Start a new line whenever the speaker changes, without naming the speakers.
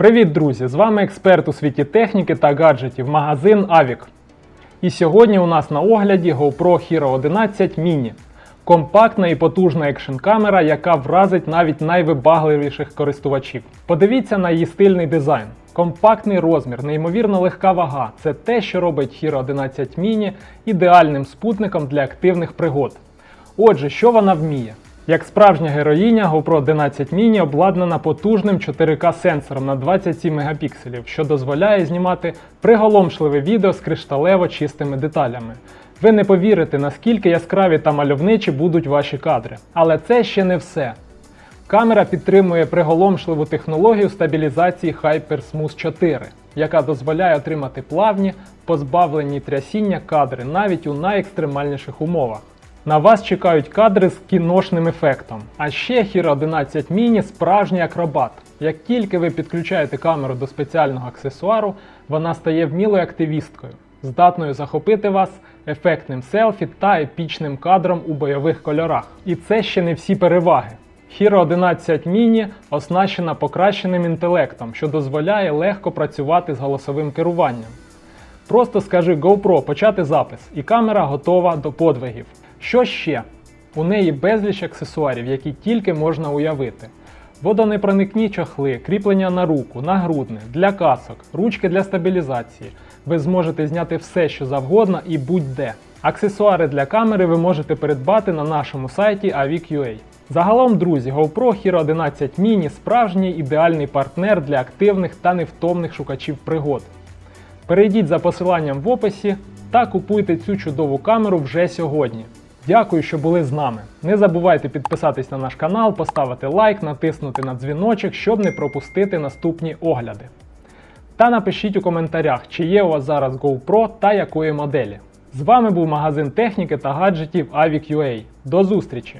Привіт, друзі! З вами експерт у світі техніки та гаджетів, магазин Avic. І сьогодні у нас на огляді GoPro Hero 11 Mini. Компактна і потужна екшн камера, яка вразить навіть найвибагливіших користувачів. Подивіться на її стильний дизайн. Компактний розмір, неймовірно легка вага це те, що робить Hero 11 Mini ідеальним спутником для активних пригод. Отже, що вона вміє? Як справжня героїня, GoPro 11 Mini обладнана потужним 4К сенсором на 27 мегапікселів, що дозволяє знімати приголомшливе відео з кришталево чистими деталями. Ви не повірите, наскільки яскраві та мальовничі будуть ваші кадри. Але це ще не все. Камера підтримує приголомшливу технологію стабілізації HyperSmooth 4, яка дозволяє отримати плавні, позбавлені трясіння кадри навіть у найекстремальніших умовах. На вас чекають кадри з кіношним ефектом. А ще Hero 11 Mini справжній акробат. Як тільки ви підключаєте камеру до спеціального аксесуару, вона стає вмілою активісткою, здатною захопити вас ефектним селфі та епічним кадром у бойових кольорах. І це ще не всі переваги. Hero 11 Mini оснащена покращеним інтелектом, що дозволяє легко працювати з голосовим керуванням. Просто скажи GoPro почати запис, і камера готова до подвигів. Що ще? У неї безліч аксесуарів, які тільки можна уявити. Водонепроникні чохли, кріплення на руку, нагрудне, для касок, ручки для стабілізації. Ви зможете зняти все, що завгодно і будь-де. Аксесуари для камери ви можете придбати на нашому сайті avic.ua. Загалом, друзі, GoPro Hero 11 Mini справжній ідеальний партнер для активних та невтомних шукачів пригод. Перейдіть за посиланням в описі та купуйте цю чудову камеру вже сьогодні. Дякую, що були з нами. Не забувайте підписатись на наш канал, поставити лайк, натиснути на дзвіночок, щоб не пропустити наступні огляди. Та напишіть у коментарях, чи є у вас зараз GoPro та якої моделі. З вами був магазин техніки та гаджетів Avic.ua. До зустрічі!